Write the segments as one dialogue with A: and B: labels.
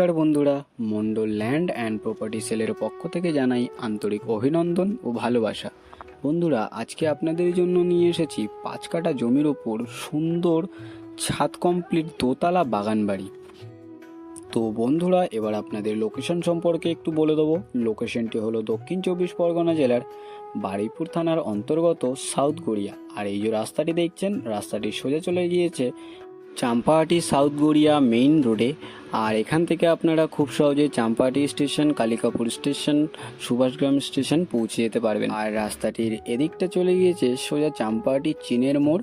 A: নমস্কার বন্ধুরা Mondal land and property সেলের পক্ষ থেকে জানাই আন্তরিক অভিনন্দন ও ভালোবাসা। বন্ধুরা, আজকে আপনাদের জন্য নিয়ে এসেছি পাঁচ কাটা জমির ওপর সুন্দর ছাদ কমপ্লিট দোতলা বাগান বাড়ি। তো বন্ধুরা, এবার আপনাদের লোকেশন সম্পর্কে একটু বলে দেবো। লোকেশনটি হলো দক্ষিণ চব্বিশ পরগনা জেলার বারুইপুর থানার অন্তর্গত সাউথ গড়িয়া। আর এই যে রাস্তাটি দেখছেন, রাস্তাটি সোজা চলে গিয়েছে চাম্পাহাটি সাউথ গড়িয়া মেইন রোডে। আর এখান থেকে আপনারা খুব সহজে Champahati station, Kalikapur station, Subhashgram station পৌঁছে যেতে পারবেন। আর রাস্তাটির এদিকটা চলে গিয়েছে সোজা চাম্পাহাটি চীনের মোড়।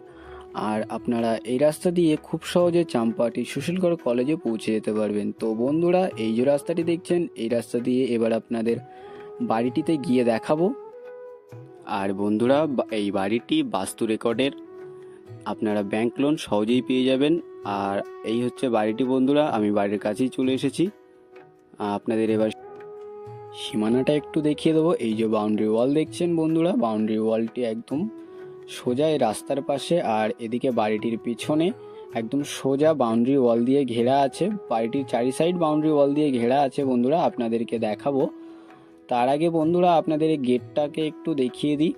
A: আর আপনারা এই রাস্তা দিয়ে খুব সহজে চাম্পাহাটি সুশীলগড় কলেজে পৌঁছে যেতে পারবেন। তো বন্ধুরা, এই যে রাস্তাটি দেখছেন, এই রাস্তা দিয়ে এবার আপনাদের বাড়িটিতে গিয়ে দেখাবো। আর বন্ধুরা এই বাড়িটি বাস্তু রেকর্ডের আপনারা ব্যাংক লোন সহজেই পেয়ে যাবেন। আর এই হচ্ছে বাড়িটি বন্ধুরা, আমি বাড়ির কাছেই চলে এসেছি। আপনাদের এবার সীমানাটা একটু দেখিয়ে দেবো। এই যে বাউন্ডারি ওয়াল দেখছেন বন্ধুরা বাউন্ডারি ওয়ালটি একদম সোজা এই রাস্তার পাশে আর এদিকে বাড়িটির পিছনে একদম সোজা বাউন্ডারি ওয়াল দিয়ে ঘেরা আছে। বাড়িটির চারি সাইড বাউন্ডারি ওয়াল দিয়ে ঘেরা আছে বন্ধুরা, আপনাদেরকে দেখাবো। তার আগে বন্ধুরা, আপনাদের এই গেটটাকে একটু দেখিয়ে দিই।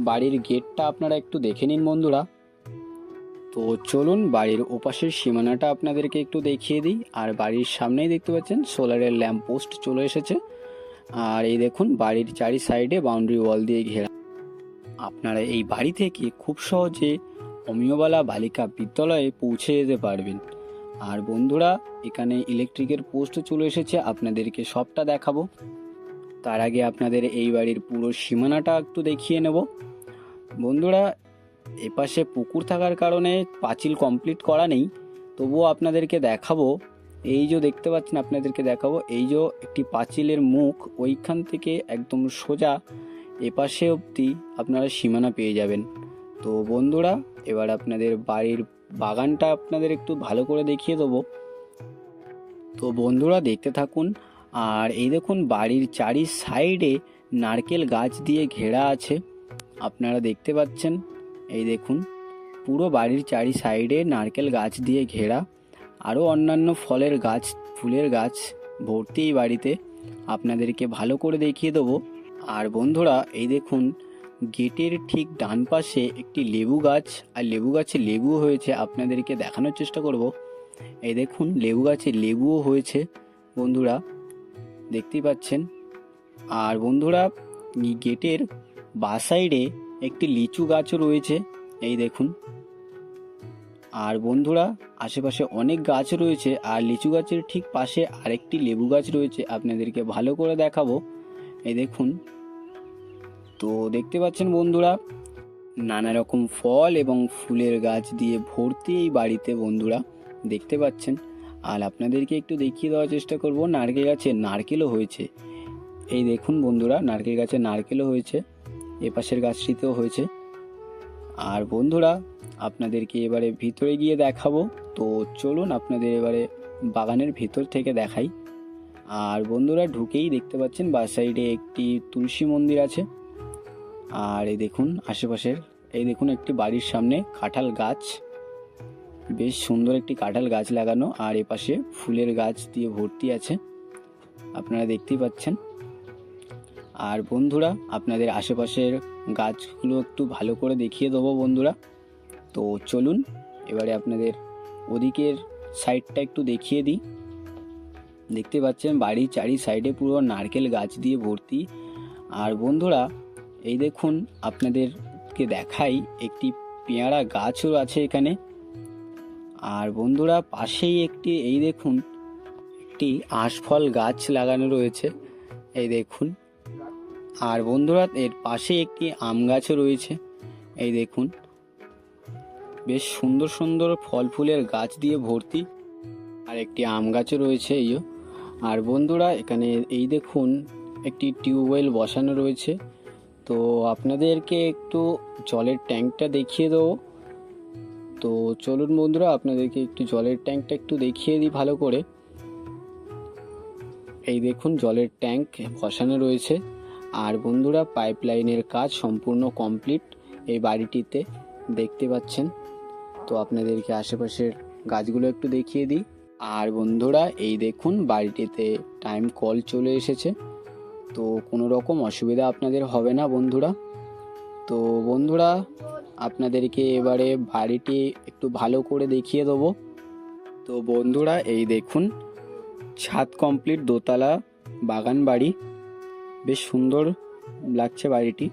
A: বাড়ির গেটটা আপনারা একটু দেখে নিন বন্ধুরা। তো চলুন, বাড়ির ওপাশের সীমানাটা আপনাদেরকে একটু দেখিয়ে দিই। আর বাড়ির সামনেই দেখতে পাচ্ছেন, সোলারের ল্যাম্প পোস্ট চলে এসেছে। আর এই দেখুন, বাড়ির চারি সাইডে বাউন্ডারি ওয়াল দিয়ে ঘেরা। আপনারা এই বাড়ি থেকে খুব সহজে অমিয়বালা বালিকা বিদ্যালয়ে পৌঁছে যেতে পারবেন। আর বন্ধুরা, এখানে ইলেকট্রিকের পোস্ট চলে এসেছে, আপনাদেরকে সবটা দেখাবো। তার আগে আপনাদের এই বাড়ির পুরো সীমানাটা একটু দেখিয়ে নেব। বন্ধুরা, এপাশে পুকুর থাকার কারণে পাঁচিল কমপ্লিট করা নেই। তবুও আপনাদেরকে দেখাবো, এই যে দেখতে পাচ্ছেন, আপনাদেরকে দেখাবো, এই যে একটি পাঁচিলের মুখ, ওইখান থেকে একদম সোজা এপাশে অবধি আপনারা সীমানা পেয়ে যাবেন। তো বন্ধুরা, এবার আপনাদের বাড়ির বাগানটা আপনাদের একটু ভালো করে দেখিয়ে দেবো। তো বন্ধুরা, দেখতে থাকুন আর এই দেখুন বাড়ির চারি সাইডে নারকেল গাছ দিয়ে ঘেরা আছে। আপনারা দেখতে পাচ্ছেন, এই দেখুন, পুরো বাড়ির চারি সাইডে নারকেল গাছ দিয়ে ঘেরা। আরও অন্যান্য ফলের গাছ, ফুলের গাছ ভর্তি এই বাড়িতে। আপনাদেরকে ভালো করে দেখিয়ে দেবো। আর বন্ধুরা, এই দেখুন, গেটের ঠিক ডান পাশে একটি লেবু গাছ, আর লেবু গাছে লেবু হয়েছে। আপনাদেরকে দেখানোর চেষ্টা করব। এই দেখুন, লেবু গাছে লেবুও হয়েছে। বন্ধুরা দেখতেই পাচ্ছেন। আর বন্ধুরা গেটের বা সাইডে একটি লিচু গাছও রয়েছে, এই দেখুন। আর বন্ধুরা, আশেপাশে অনেক গাছ রয়েছে, আর লিচু গাছের ঠিক পাশে আরেকটি লেবু গাছ রয়েছে, আপনাদেরকে ভালো করে দেখাবো। এই দেখুন। তো দেখতে পাচ্ছেন বন্ধুরা, নানা রকম ফল এবং ফুলের গাছ দিয়ে ভর্তি এই বাড়িতে বন্ধুরা, দেখতে পাচ্ছেন। আর আপনাদেরকে একটু দেখিয়ে দেওয়ার চেষ্টা করব, নারকেল গাছে নারকেলও হয়েছে। এই দেখুন বন্ধুরা, নারকেল গাছে নারকেলও হয়েছে, এপাশের পাশের গাছটিতেও হয়েছে। আর বন্ধুরা, আপনাদেরকে এবারে ভিতরে গিয়ে দেখাবো। তো চলুন আপনাদের এবারে বাগানের ভিতর থেকে দেখাই। আর বন্ধুরা, ঢুকেই দেখতে পাচ্ছেন, বা সাইডে একটি তুলসী মন্দির আছে। আর এই দেখুন, আশেপাশের, এই দেখুন একটি বাড়ির সামনে কাঁঠাল গাছ। বেশ সুন্দর একটি কাঁঠাল গাছ লাগানো, আর এপাশে ফুলের গাছ দিয়ে ভর্তি আছে, আপনারা দেখতেই পাচ্ছেন। আর বন্ধুরা, আপনাদের আশেপাশের গাছগুলো একটু ভালো করে দেখিয়ে দেবো বন্ধুরা। তো চলুন, এবারে আপনাদের ওদিকের সাইডটা একটু দেখিয়ে দিই। দেখতে পাচ্ছেন, বাড়ির চারি সাইডে পুরো নারকেল গাছ দিয়ে ভর্তি। আর বন্ধুরা, এই দেখুন, আপনাদেরকে দেখাই একটি পেয়ারা গাছও আছে এখানে। আর বন্ধুরা পাশেই একটি, এই দেখুন, একটি আঁশফল গাছ লাগানো রয়েছে, এই দেখুন। আর বন্ধুরা, এর পাশে একটি আম গাছও রয়েছে, এই দেখুন। বেশ সুন্দর সুন্দর ফল ফুলের গাছ দিয়ে ভর্তি, আর একটি আম গাছও রয়েছে এইও আর বন্ধুরা, এখানে এই দেখুন, একটি টিউবওয়েল বসানো রয়েছে। তো আপনাদেরকে একটু জলের ট্যাঙ্কটা দেখিয়ে দেবো। তো চলুন বন্ধুরা, আপনাদেরকে একটু জলের ট্যাঙ্কটা একটু দেখিয়ে দিই ভালো করে। এই দেখুন, জলের ট্যাঙ্ক বসানো রয়েছে। আর বন্ধুরা, পাইপলাইনের কাজ সম্পূর্ণ কমপ্লিট এই বাড়িটিতে, দেখতে পাচ্ছেন? তো আপনাদেরকে আশেপাশের গাছগুলো একটু দেখিয়ে দিই। আর বন্ধুরা, এই দেখুন, বাড়িটিতে টাইম কল চলে এসেছে। তো কোনো রকম অসুবিধা আপনাদের হবে না বন্ধুরা। তো বন্ধুরা আপনাদেরকে এবারে বাড়িটি একটু ভালো করে দেখিয়ে দেবো। তো বন্ধুরা, এই দেখুন, ছাদ কমপ্লিট দোতলা, বাগান বাড়ি। বেশ সুন্দর লাগছে বাড়িটি।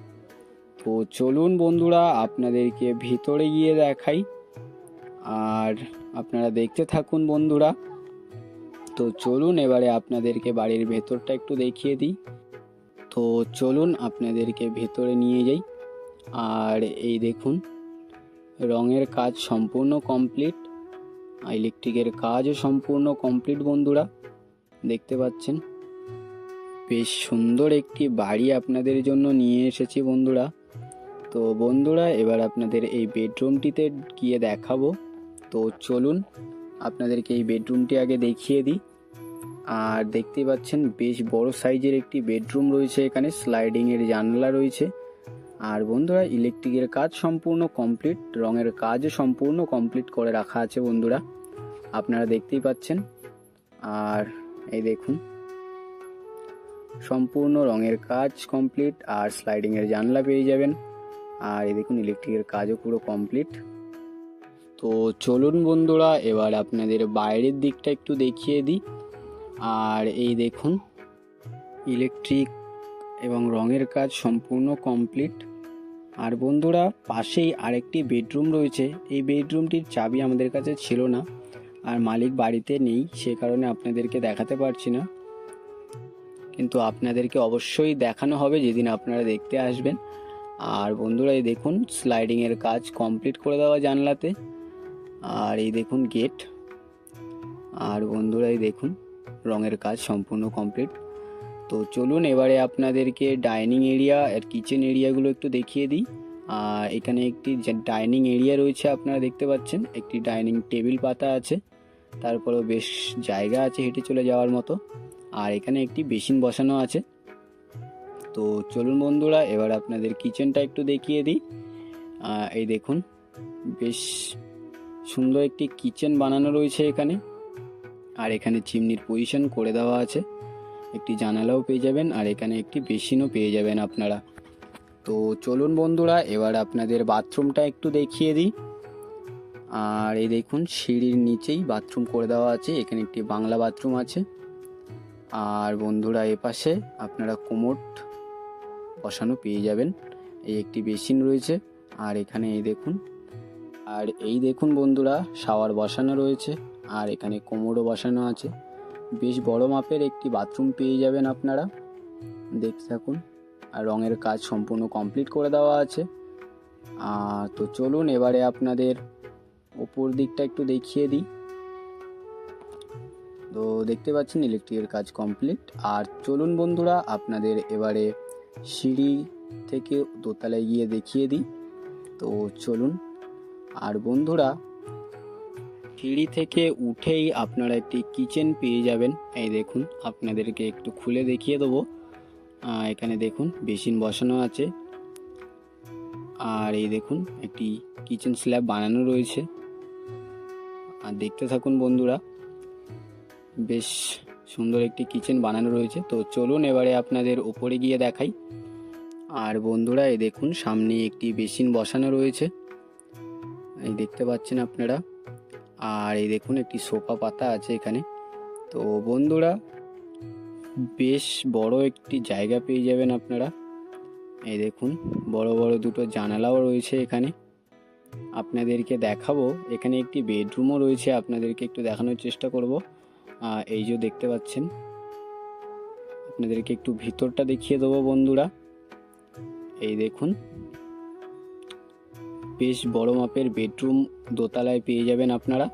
A: তো চলুন বন্ধুরা, আপনাদেরকে ভিতরে গিয়ে দেখাই। আর আপনারা দেখতে থাকুন বন্ধুরা। তো চলুন, এবারে আপনাদেরকে বাড়ির ভেতরটা একটু দেখিয়ে দিই। তো চলুন, আপনাদেরকে ভেতরে নিয়ে যাই। আর এই দেখুন, রঙের কাজ সম্পূর্ণ কমপ্লিট ইলেকট্রিকের কাজও সম্পূর্ণ কমপ্লিট বন্ধুরা, দেখতে পাচ্ছেন? বেশ সুন্দর একটি বাড়ি আপনাদের জন্য নিয়ে এসেছি বন্ধুরা। তো বন্ধুরা, এবার আপনাদের এই বেডরুমটিতে গিয়ে দেখাবো। তো চলুন, আপনাদেরকে এই বেডরুমটি আগে দেখিয়ে দিই। আর দেখতে পাচ্ছেন, বেশ বড় সাইজের একটি বেডরুম রয়েছে এখানে স্লাইডিংয়ের জানলা রয়েছে। আর বন্ধুরা ইলেকট্রিকের কাজ সম্পূর্ণ কমপ্লিট রঙের কাজও সম্পূর্ণ কমপ্লিট করে রাখা আছে বন্ধুরা, আপনারা দেখতেই পাচ্ছেন। আর এই দেখুন, সম্পূর্ণ রঙের কাজ কমপ্লিট আর স্লাইডিংয়ের জানলা পেয়ে যাবেন। আর এই দেখুন ইলেকট্রিকের কাজও পুরো কমপ্লিট তো চলুন বন্ধুরা, এবার আপনাদের বাইরের দিকটা একটু দেখিয়ে দিই। আর এই দেখুন ইলেকট্রিক এবং রঙের কাজ সম্পূর্ণ কমপ্লিট আর বন্ধুরা, পাশেই আরেকটি বেডরুম রয়েছে। এই বেডরুমটির চাবি আমাদের কাছে ছিল না, আর মালিক বাড়িতে নেই, সে কারণে আপনাদেরকে দেখাতে পারছি না। কিন্তু আপনাদেরকে অবশ্যই দেখানো হবে যেদিন আপনারা দেখতে আসবেন। আর বন্ধুরা, এই দেখুন স্লাইডিংয়ের কাজ কমপ্লিট করে দেওয়া জানলাতে। আর এই দেখুন গেট আর বন্ধুরা, এই দেখুন, রঙের কাজ সম্পূর্ণ কমপ্লিট তো চলুন এবারে আপনাদেরকে ডাইনিং এরিয়া আর কিচেন এরিয়াগুলো একটু দেখিয়ে দিই। আর এখানে একটি ডাইনিং এরিয়া রয়েছে আপনারা দেখতে পাচ্ছেন। একটি ডাইনিং টেবিল পাতা আছে। তারপরেও বেশ জায়গা আছে হেঁটে চলে যাওয়ার মতো। আর এখানে একটি বেসিন বসানো আছে। তো চলুন বন্ধুরা, এবার আপনাদের কিচেনটা একটু দেখিয়ে দিই। এই দেখুন, বেশ সুন্দর একটি কিচেন বানানো রয়েছে এখানে। আর এখানে চিমনির পজিশন করে দেওয়া আছে। একটি জানালাও পেয়ে যাবেন আর এখানে একটি বেসিনও পেয়ে যাবেন আপনারা। তো চলুন বন্ধুরা, এবার আপনাদের বাথরুমটা একটু দেখিয়ে দিই। আর এই দেখুন, সিঁড়ির নিচেই বাথরুম করে দেওয়া আছে, এখানে একটি বাংলা বাথরুম আছে। আর বন্ধুরা, এপাশে আপনারা কোমোট বসানো পেয়ে যাবেন, এই একটি বেসিন রয়েছে। আর এখানে এই দেখুন, আর এই দেখুন বন্ধুরা, শাওয়ার বসানো রয়েছে, আর এখানে কোমোডও বসানো আছে। বেশ বড় মাপের একটি বাথরুম পেয়ে যাবেন আপনারা। দেখতে থাকুন। আর রঙের কাজ সম্পূর্ণ কমপ্লিট করে দেওয়া আছে। তো চলুন, এবারে আপনাদের ওপর দিকটা একটু দেখিয়ে দিই। তো দেখতে পাচ্ছেন, ইলেকট্রিকের কাজ কমপ্লিট। আর চলুন বন্ধুরা, আপনাদের এবারে সিঁড়ি থেকে দোতলায় গিয়ে দেখিয়ে দিই। তো চলুন। আর বন্ধুরা সিঁড়ি থেকে উঠেই আপনারা একটি কিচেন পেয়ে যাবেন। এই দেখুন, আপনাদেরকে একটু খুলে দেখিয়ে দেবো। এখানে দেখুন, বেসিন বসানো আছে। আর এই দেখুন, একটি কিচেন স্ল্যাব বানানো রয়েছে। আর দেখতে থাকুন বন্ধুরা, বেশ সুন্দর একটি কিচেন বানানো রয়েছে। তো চলুন এবারে আপনাদের ওপরে গিয়ে দেখাই। আর বন্ধুরা, এই দেখুন, সামনে একটি বেসিন বসানো রয়েছে। এই দেখতে পাচ্ছেন আপনারা আর এই দেখুন একটি সোফা পাতা আছে এখানে। তো বন্ধুরা, বেশ বড় একটি জায়গা পেয়ে যাবেন আপনারা। এই দেখুন, বড় বড় দুটো জানালাও রয়েছে এখানে। আপনাদেরকে দেখাবো, এখানে একটি বেডরুমও রয়েছে, আপনাদেরকে একটু দেখানোর চেষ্টা করব। এই যে দেখতে পাচ্ছেন, আপনাদেরকে একটু ভিতরটা দেখিয়ে দেবো বন্ধুরা। এই দেখুন বেশ বড় মাপের বেডরুম দোতলায় পেয়ে যাবেন আপনারা।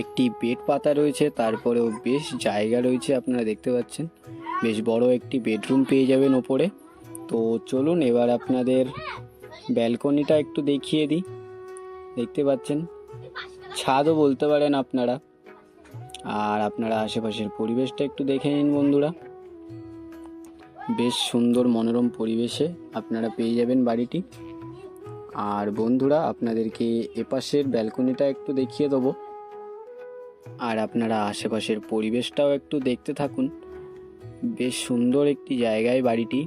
A: একটি বেড পাতা রয়েছে, তারপরেও বেশ জায়গা রয়েছে আপনারা দেখতে পাচ্ছেন। বেশ বড় একটি বেডরুম পেয়ে যাবেন ওপরে। তো চলুন এবার আপনাদের ব্যালকনিটা একটু দেখিয়ে দিই। দেখতে পাচ্ছেন, ছাদও বলতে পারেন আপনারা। আর আপনারা আশেপাশের পরিবেশটা একটু দেখে নিন বন্ধুরা। বেশ সুন্দর মনোরম পরিবেশে আপনারা পেয়ে যাবেন বাড়িটি। আর বন্ধুরা, আপনাদেরকে এপাশের ব্যালকনিটা একটু দেখিয়ে দেবো। আর আপনারা আশেপাশের পরিবেশটাও একটু দেখতে থাকুন। বেশ সুন্দর একটি জায়গায় বাড়িটি।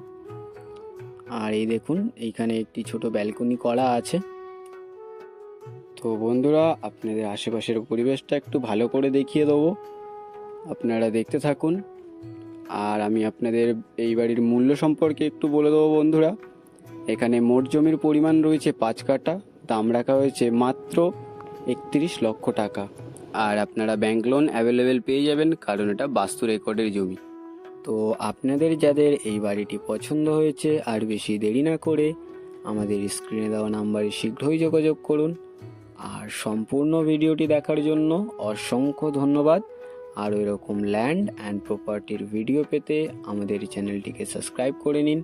A: আর এই দেখুন, এইখানে একটি ছোট ব্যালকনি করা আছে। তো বন্ধুরা, আপনাদের আশেপাশের পরিবেশটা একটু ভালো করে দেখিয়ে দেবো। আপনারা দেখতে থাকুন। আর আমি আপনাদের এই বাড়ির মূল্য সম্পর্কে একটু বলে দেবো বন্ধুরা। এখানে মোট জমির পরিমাণ রয়েছে পাঁচ কাঠা, দাম রাখা হয়েছে মাত্র একত্রিশ লক্ষ টাকা। আর আপনারা ব্যাংক লোন অ্যাভেলেবেল পেয়ে যাবেন, কারণ এটা বাস্তু রেকর্ডের জমি। তো আপনাদের যাদের এই বাড়িটি পছন্দ হয়েছে, আর বেশি দেরি না করে আমাদের স্ক্রিনে দেওয়া নাম্বারে শীঘ্রই যোগাযোগ করুন। আর সম্পূর্ণ ভিডিওটি দেখার জন্য অসংখ্য ধন্যবাদ। আর এরকম ল্যান্ড অ্যান্ড প্রপার্টির ভিডিও পেতে আমাদের চ্যানেলটিকে সাবস্ক্রাইব করে নিন।